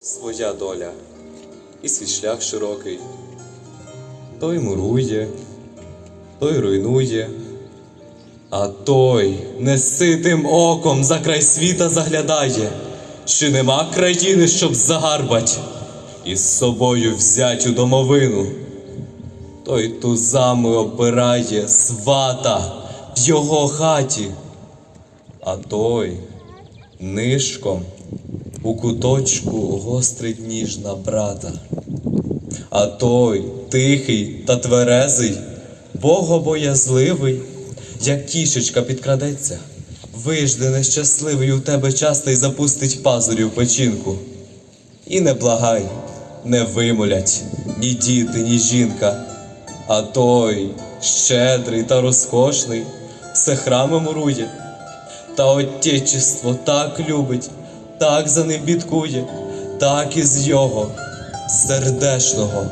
своя доля. І свій шлях широкий. Той мурує, той руйнує, а той неситим оком за край світа заглядає, чи нема країни, щоб загарбать? І з собою взять у домовину. Той тузами обирає свата в його хаті, а той нишком у куточку гострить ніж на брата. А той тихий та тверезий, богобоязливий, як кішечка підкрадеться, вижде нещасливий у тебе часто й запустить пазурі в печінку. І не благай, не вимолять ні діти, ні жінка, а той щедрий та розкошний, все храми мурує, та отечество так любить, так за ним бідкує, так із його сердешного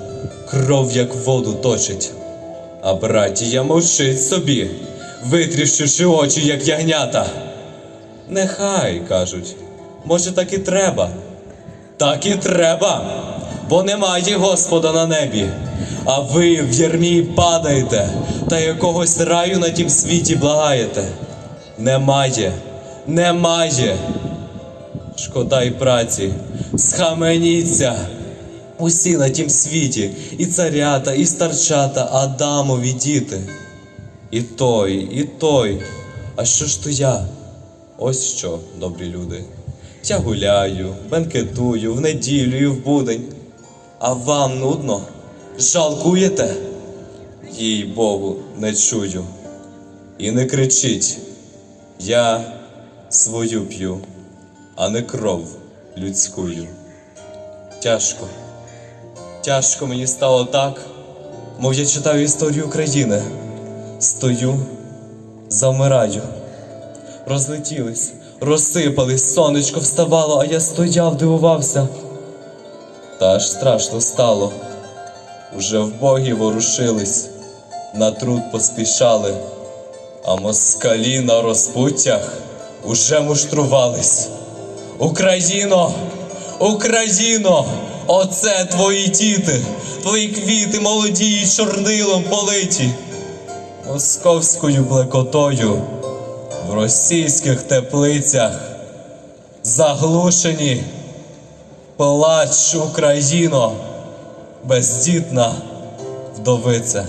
кров, як воду точить. А братія мовчить собі, витріщивши очі, як ягнята. Нехай, кажуть, може, так і треба. Так і треба, бо немає Господа на небі, а ви в ярмі падаєте та якогось раю на тім світі благаєте. Немає, немає. Шкода й праці, схаменіться. Усі на тім світі, і царята, і старчата, Адамові діти. І той, і той. А що ж то я? Ось що, добрі люди. Я гуляю, бенкетую в неділю і в будень. А вам нудно? Жалкуєте? Їй Богу, не чую. І не кричіть. Я свою п'ю, а не кров людськую. Тяжко, тяжко мені стало так, мов я читаю історію України. Стою, завмираю. Розлетілись, розсипались, сонечко вставало, а я стояв, дивувався. Та аж страшно стало. Уже в боги ворушились, на труд поспішали, а москалі на розпуттях уже муштрувались. Україно! Україно! Оце твої діти, твої квіти молоді й чорнилом политі, московською блекотою в російських теплицях заглушені. Плач Україно, бездітна вдовице.